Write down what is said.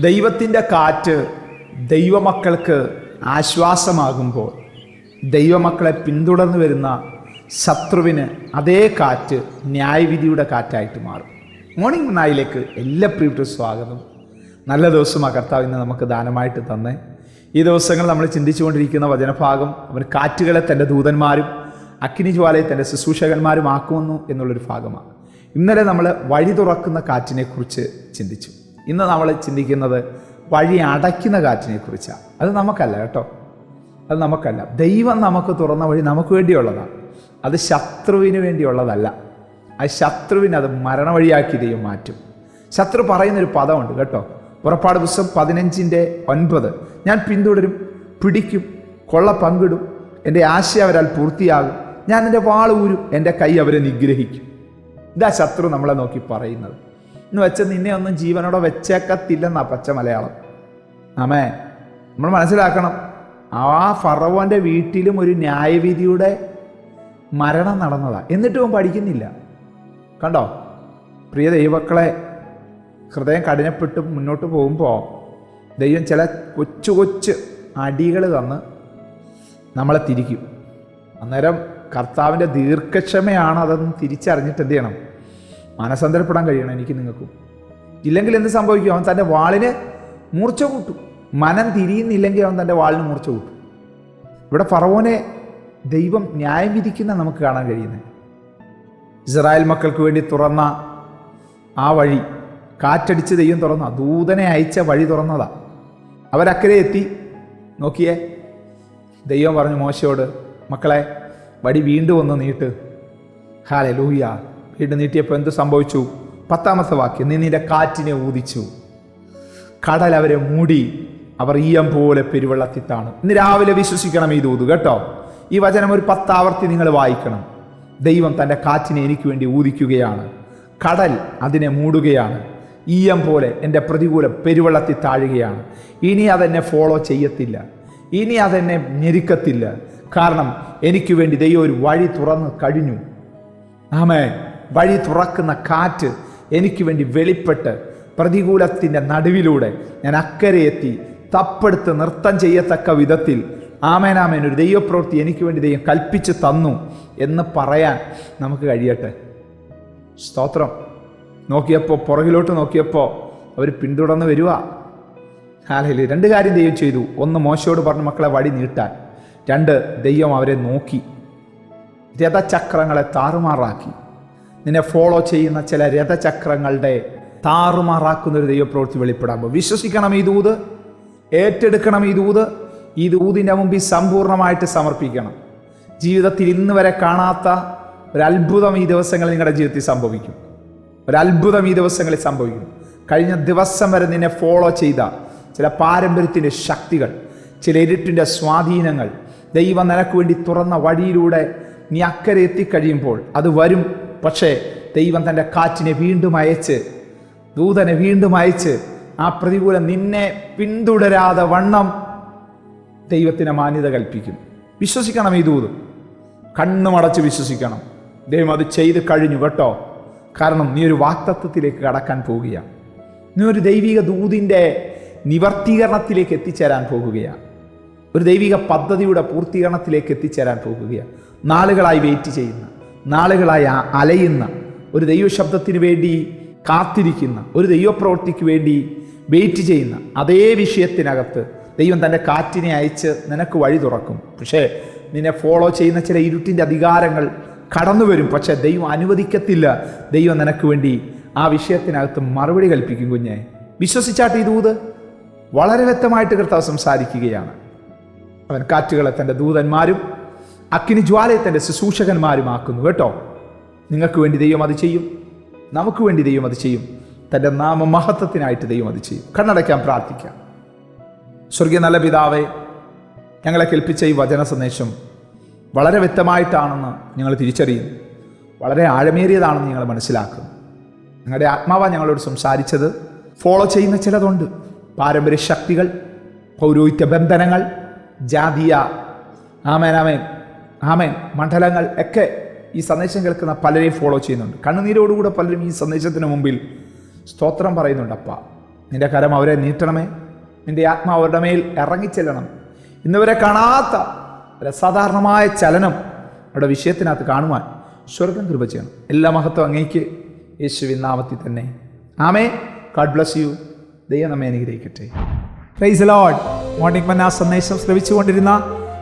ദൈവത്തിന്റെ കാറ്റ് ദൈവമക്കൾക്ക് ആശ്വാസമാകുമ്പോൾ ദൈവമക്കളെ പിന്തുടർന്നു വരുന്ന ശത്രുവിന് അതേ കാറ്റ് ന്യായവിധിയുടെ കാറ്റായിട്ട് മാറും. മോർണിംഗ് നായിലേക്ക് എല്ലാ പ്രിയപ്പെട്ട സ്വാഗതം. നല്ല ദിവസമാണ് കർത്താവ് ഇന്ന് നമുക്ക് ദാനമായിട്ട് തന്നെ. ഈ ദിവസങ്ങൾ നമ്മൾ ചിന്തിച്ചുകൊണ്ടിരിക്കുന്ന വചനഭാഗം അവൻ കാറ്റുകളെ തന്റെ ദൂതന്മാരും അഗ്നിജ്വാലയെ തന്റെ ശുശ്രൂഷകന്മാരും ആക്കുമെന്നു എന്നുള്ളൊരു ഭാഗമാണ്. ഇന്നലെ നമ്മൾ വഴി തുറക്കുന്ന കാറ്റിനെക്കുറിച്ച് ചിന്തിച്ചു. ഇന്ന് നമ്മൾ ചിന്തിക്കുന്നത് വഴി അടയ്ക്കുന്ന കാറ്റിനെ കുറിച്ചാണ് അത് നമുക്കല്ല കേട്ടോ. അത് നമുക്കല്ല. ദൈവം നമുക്ക് തുറന്ന വഴി നമുക്ക് വേണ്ടിയുള്ളതാണ്. അത് ശത്രുവിന് വേണ്ടിയുള്ളതല്ല. ആ ശത്രുവിനെ അത് മരണവഴിയാക്കി ദൈവം മാറ്റും. ശത്രു പറയുന്നൊരു പദമുണ്ട് കേട്ടോ. പുറപ്പാട് പുസ്തകം പതിനഞ്ചിന്റെ ഒൻപത്. ഞാൻ പിന്തുടരും പിടിക്കും കൊള്ള പങ്കിടും എന്റെ ആശ അവരാൽ പൂർത്തിയാകും. ഞാൻ എന്റെ വാളൂരും എന്റെ കൈ അവരെ നിഗ്രഹിക്കും. ഇതാ ശത്രു നമ്മളെ നോക്കി പറയുന്നത്. എന്ന് വെച്ച് നിന്നെ ഒന്നും ജീവനോടെ വെച്ചേക്കത്തില്ലെന്നാ പച്ച മലയാളം. ആമേ നമ്മൾ മനസ്സിലാക്കണം. ആ ഫറവോന്റെ വീട്ടിലും ഒരു ന്യായവിധിയുടെ മരണം നടന്നതാ. എന്നിട്ടും അവൻ പഠിക്കുന്നില്ല. കണ്ടോ? പ്രിയ ദൈവക്കളെ ഹൃദയം കഠിനപ്പെട്ട് മുന്നോട്ട് പോകുമ്പോൾ ദൈവം ചില കൊച്ചു കൊച്ചു അടികൾ തന്ന് നമ്മളെ തിരിക്കും. അന്നേരം കർത്താവിന്റെ ദീർഘക്ഷമയാണ് അതൊന്ന് തിരിച്ചറിഞ്ഞിട്ട് എന്ത് ചെയ്യണം? മനസ്സന്തരപ്പെടാൻ കഴിയണം എനിക്ക് നിങ്ങൾക്കും. ഇല്ലെങ്കിൽ എന്ത് സംഭവിക്കും? അവൻ തന്റെ വാളിന് മൂർച്ച കൂട്ടും. മനം തിരിയുന്നില്ലെങ്കിൽ അവൻ തന്റെ വാളിന് മൂർച്ച കൂട്ടും. ഇവിടെ ഫറവോനെ ദൈവം ന്യായം വിധിക്കുന്ന നമുക്ക് കാണാൻ കഴിയുന്നത്. ഇസ്രായേൽ മക്കൾക്ക് വേണ്ടി തുറന്ന ആ വഴി കാറ്റടിച്ച് ദൈവം തുറന്ന ദൂതനെ അയച്ച വഴി തുറന്നതാ. അവരക്കരെ എത്തി. നോക്കിയേ ദൈവം പറഞ്ഞു മോശയോട് മക്കളെ വടി വീണ്ടും ഒന്ന് നീട്ട്. ഹാലെ ലൂയ വീണ്ടും നീട്ടിയപ്പോൾ എന്ത് സംഭവിച്ചു? പത്താമത്തെ വാക്യം നീ നിന്റെ കാറ്റിനെ ഊതിച്ചു. കടൽ അവരെ മൂടി അവർ ഈയം പോലെ പെരുവെള്ളത്തി താണു. ഇന്ന് രാവിലെ വിശ്വസിക്കണം ഈ ദൂത് കേട്ടോ? ഈ വചനം ഒരു പത്താവർത്തി നിങ്ങൾ വായിക്കണം. ദൈവം തന്റെ കാറ്റിനെ എനിക്ക് വേണ്ടി ഊതിക്കുകയാണ്. കടൽ അതിനെ മൂടുകയാണ്. ഈയം പോലെ എന്റെ പ്രതികൂലം പെരുവെള്ളത്തിൽ താഴുകയാണ്. ഇനി അതെന്നെ ഫോളോ ചെയ്യത്തില്ല. ഇനി അതെന്നെ ഞെരുക്കത്തില്ല. കാരണം എനിക്ക് വേണ്ടി ദൈവം ഒരു വഴി തുറന്ന് കഴിഞ്ഞു. ആമേ വഴി തുറക്കുന്ന കാറ്റ് എനിക്ക് വേണ്ടി വെളിപ്പെട്ട് പ്രതികൂലത്തിന്റെ നടുവിലൂടെ ഞാൻ അക്കരെ എത്തി തപ്പെടുത്ത് നൃത്തം ചെയ്യത്തക്ക വിധത്തിൽ ആമേനാമേൻ ഒരു ദൈവപ്രവൃത്തി എനിക്ക് വേണ്ടി ദൈവം കൽപ്പിച്ച് തന്നു എന്ന് പറയാൻ നമുക്ക് കഴിയട്ടെ. സ്തോത്രം. നോക്കിയപ്പോൾ പുറകിലോട്ട് നോക്കിയപ്പോൾ അവർ പിന്തുടർന്ന് വരിക ഹാലയിൽ രണ്ട് കാര്യം ദൈവം ചെയ്തു. ഒന്ന് മോശയോട് പറഞ്ഞ മക്കളെ വടി നീട്ടാൻ. രണ്ട് ദൈവം അവരെ നോക്കി. രഥചക്രങ്ങളെ താറുമാറാക്കി. നിന്നെ ഫോളോ ചെയ്യുന്ന ചില രഥചക്രങ്ങളുടെ താറുമാറാക്കുന്ന ഒരു ദൈവപ്രവൃത്തി വെളിപ്പെടാമ്പോൾ വിശ്വസിക്കണം ഈ ദൂത്. ഏറ്റെടുക്കണം ഈ ദൂത്. ഈ ദൂതിന്റെ മുമ്പിൽ സമ്പൂർണമായിട്ട് സമർപ്പിക്കണം. ജീവിതത്തിൽ ഇന്ന് വരെ കാണാത്ത ഒരത്ഭുതം ഈ ദിവസങ്ങളിൽ നിങ്ങളുടെ ജീവിതത്തിൽ സംഭവിക്കും. ഒരത്ഭുതം ഈ ദിവസങ്ങളിൽ സംഭവിക്കും. കഴിഞ്ഞ ദിവസം വരെ നിന്നെ ഫോളോ ചെയ്ത ചില പാരമ്പര്യത്തിന്റെ ശക്തികൾ ചില ഇരുട്ടിന്റെ സ്വാധീനങ്ങൾ ദൈവം നിനക്ക് വേണ്ടി തുറന്ന വഴിയിലൂടെ നീ അക്കരെ എത്തിക്കഴിയുമ്പോൾ അത് വരും. പക്ഷേ ദൈവം തന്റെ കാറ്റിനെ വീണ്ടും അയച്ച് ദൂതനെ വീണ്ടും അയച്ച് ആ പ്രതികൂലം നിന്നെ പിന്തുടരാതെ വണ്ണം ദൈവത്തിന് മാന്യത കൽപ്പിക്കും. വിശ്വസിക്കണം ഈ ദൂത്. കണ്ണുമടച്ച് വിശ്വസിക്കണം. ദൈവം അത് ചെയ്ത് കഴിഞ്ഞു കേട്ടോ. കാരണം നീ ഒരു വാക്തത്വത്തിലേക്ക് കടക്കാൻ പോവുകയാണ് നീ ഒരു ദൈവിക ദൂതിന്റെ നിവർത്തീകരണത്തിലേക്ക് എത്തിച്ചേരാൻ പോകുകയാണ്. ഒരു ദൈവിക പദ്ധതിയുടെ പൂർത്തീകരണത്തിലേക്ക് എത്തിച്ചേരാൻ പോകുകയാണ്. നാളുകളായി വെയിറ്റ് ചെയ്യുന്ന. നാളുകളായി അലയുന്ന ഒരു ദൈവശബ്ദത്തിന് വേണ്ടി കാത്തിരിക്കുന്ന ഒരു ദൈവപ്രവൃത്തിക്ക് വേണ്ടി വെയിറ്റ് ചെയ്യുന്ന അതേ വിഷയത്തിനകത്ത് ദൈവം തന്റെ കാറ്റിനെ അയച്ച് നിനക്ക് വഴി തുറക്കും. പക്ഷേ നിന്നെ ഫോളോ ചെയ്യുന്ന ചില ഇരുട്ടിന്റെ അധികാരങ്ങൾ കടന്നു വരും. പക്ഷേ ദൈവം അനുവദിക്കത്തില്ല. ദൈവം നിനക്ക് വേണ്ടി ആ വിഷയത്തിനകത്ത് മറുപടി കൽപ്പിക്കും കുഞ്ഞെ. വിശ്വസിച്ചാട്ട് ദൂത് വളരെ വ്യക്തമായിട്ട് കർത്താവ് സംസാരിക്കുകയാണ്. അവൻ കാറ്റുകളെ തന്റെ ദൂതന്മാരും അഗ്നി ജ്വാലയെ തന്റെ ശുശ്രൂഷകന്മാരുമാക്കുന്നു കേട്ടോ? നിങ്ങൾക്ക് വേണ്ടി ദൈവം അത് ചെയ്യും. നമുക്ക് വേണ്ടി ദൈവം അത് ചെയ്യും. തന്റെ നാമമഹത്വത്തിനായിട്ട് ദൈവം അത് ചെയ്യും. കണ്ണടയ്ക്കാൻ പ്രാർത്ഥിക്കാം. സ്വർഗീയ നല്ല പിതാവേ ഞങ്ങളെ കേൾപ്പിച്ച ഈ വചന സന്ദേശം വളരെ വ്യക്തമായിട്ടാണെന്ന് ഞങ്ങൾ തിരിച്ചറിയുന്നു. വളരെ ആഴമേറിയതാണെന്ന് ഞങ്ങൾ മനസ്സിലാക്കുന്നു. ഞങ്ങളുടെ ആത്മാവ ഞങ്ങളോട് സംസാരിച്ചത്. ഫോളോ ചെയ്യുന്ന ചിലതുണ്ട്. പാരമ്പര്യ ശക്തികൾ പൗരോഹിത്യ ബന്ധനങ്ങൾ ജാതീയ ആമേൻ. ആമേൻ. മണ്ഡലങ്ങൾ ഒക്കെ ഈ സന്ദേശം കേൾക്കുന്ന പലരെയും ഫോളോ ചെയ്യുന്നുണ്ട്. കണ്ണുനീരോടുകൂടെ പലരും ഈ സന്ദേശത്തിന് മുമ്പിൽ സ്തോത്രം പറയുന്നുണ്ട്. അപ്പ നിന്റെ കരം അവരെ നീട്ടണമേ. നിന്റെ ആത്മാവ് അവരുടെ മേൽ ഇറങ്ങിച്ചെല്ലണം. ഇന്നവരെ കാണാത്ത അസാധാരണമായ ചലനം അവിടെ വിഷയത്തിനകത്ത് കാണുവാൻ സ്വർഗം കൃപ ചെയ്യണം. എല്ലാ മഹത്വം അങ്ങേക്ക് യേശുവിൻ നാമത്തിൽ തന്നെ. ആമേ ഗാഡ് ബ്ലസ് യു ദൈവം നമ്മെ അനുഗ്രഹിക്കട്ടെ. പ്രൈസ് ലോഡ് മോർണിംഗ് മന്ന സന്ദേശം ശ്രവിച്ചുകൊണ്ടിരുന്ന